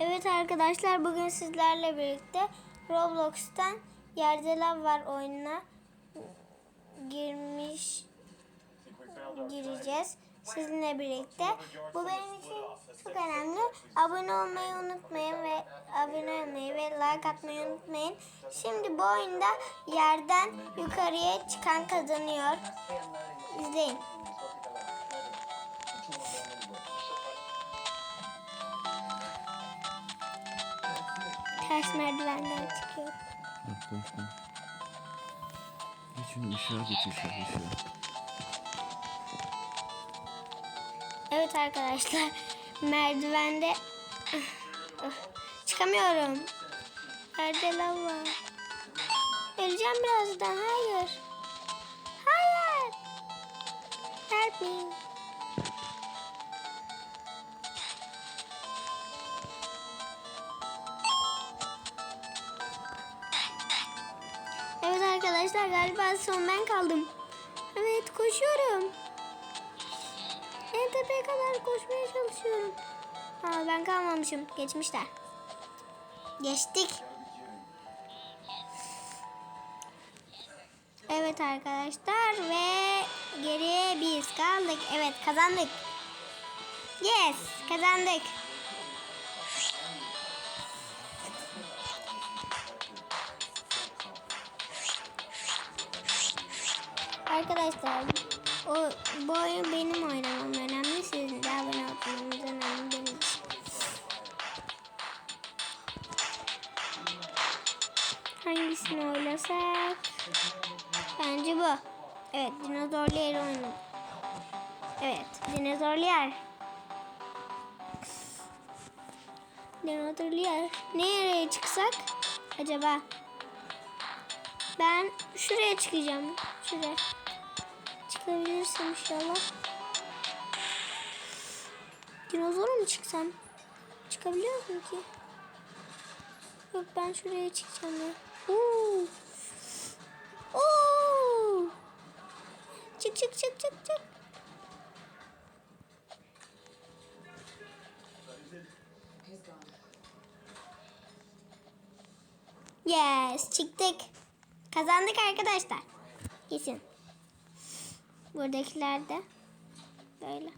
Evet arkadaşlar bugün sizlerle birlikte Roblox'tan Yerde Lav var oyununa girmiş gireceğiz sizinle birlikte. Bu benim için çok önemli. Abone olmayı unutmayın ve abone olmayı ve like atmayı unutmayın. Şimdi bu oyunda yerden yukarıya çıkan kazanıyor. İzleyin. Ters merdivenden çıkıyor. Bak koş koş. Geçin ışığa geç ışığa. Evet arkadaşlar merdivende çıkamıyorum. Nerede lav var? Öleceğim birazdan. Hayır. Hayır. Help me. Arkadaşlar galiba son ben kaldım. Evet koşuyorum. En tepeye kadar koşmaya çalışıyorum. Aa, ben kalmamışım. Geçmişler. Geçtik. Evet arkadaşlar ve geriye biz kaldık. Evet kazandık. Yes kazandık. Arkadaşlar o bu oyun benim oynamam önemli. Sizin de abone olmanız önemli benim için. Hangisini oynasak? Bence bu. Evet dinozorlu yer oynayalım. Evet dinozorlu yer. Dinozorlu yer. Nereye çıksak acaba? Ben şuraya çıkacağım. Şuraya. Çıkabilirsem inşallah. Dinozora mu çıksam? Çıkabiliyor muyum ki? Yok ben şuraya çıkacağım ya. Oo. Oo. Çık çık çık çık çık. Yes çıktık. Kazandık arkadaşlar. Kesin. Buradakiler de böyle.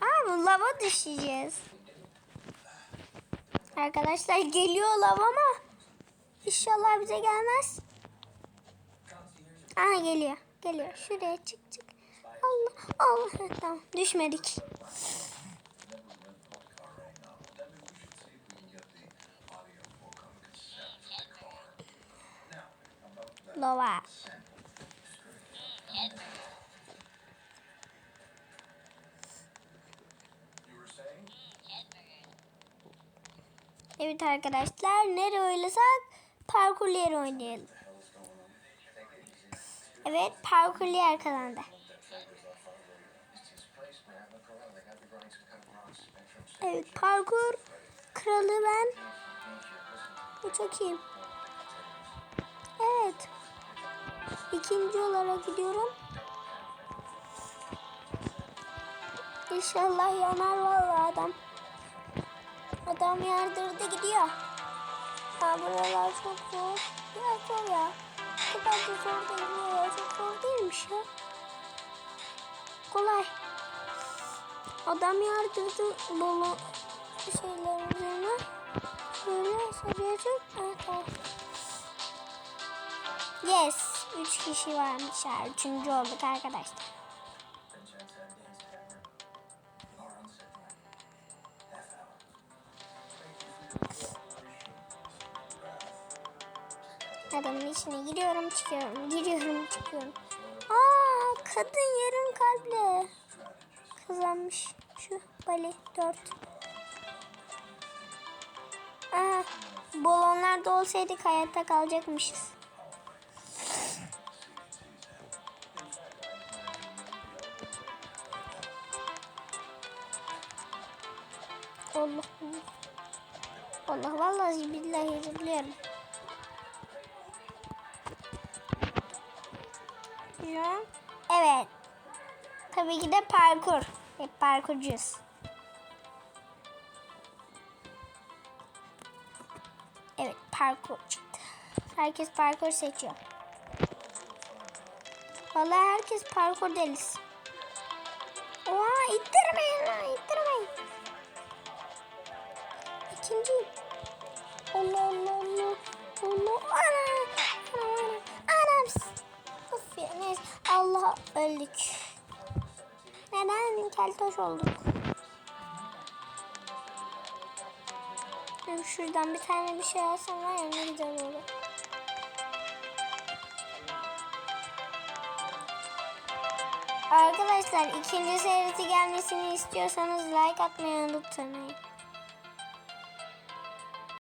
Aa lava düşeceğiz. Arkadaşlar geliyor lava ama inşallah bize gelmez. Aha geliyor. Geliyor. Şuraya çık çık. Allah Allah. Tamam düşmedik. Lava. Evet arkadaşlar nereye oynasak parkur yeri oynayalım. Evet parkur yer kazandı. Evet parkur kralı ben. Bu çok iyi. Evet. İkinci olarak gidiyorum. İnşallah yanar vallahi adam. Adam yardırdı gidiyor. Ha buralar çok zor. Biraz zor ya. Bu kadar da zor değil ya. Çok zor değilmiş ya. Kolay. Adam yardırdı dolu şeylerin üzerine. Şöyle sarıyacak. Evet, tamam. Yes. Üç kişi varmış ya. Üçüncü olduk arkadaşlar. Adamın içine giriyorum çıkıyorum. Giriyorum çıkıyorum. Aa kadın yarım kalple. Kazanmış. Şu bali 4. Aa balonlar da olsaydık hayatta kalacakmışız. Allah Allah. Allah vallahi billahi zıplıyorum. seçiyorum. Evet. Tabii ki de parkur. Hep parkurcuyuz. Evet parkur çıktı. Herkes parkur seçiyor. Vallahi herkes parkur delisi. Oha ittirmeyin lan ittirmeyin. İkinciyim. Allah Allah Allah. Allah. Ana. Ana ana. Anam. Of ya neyse. Allah öldük. Neden keltoş olduk? Şuradan bir tane bir şey alsam var ya ne güzel olur. Arkadaşlar ikinci serisi gelmesini istiyorsanız like atmayı unutmayın.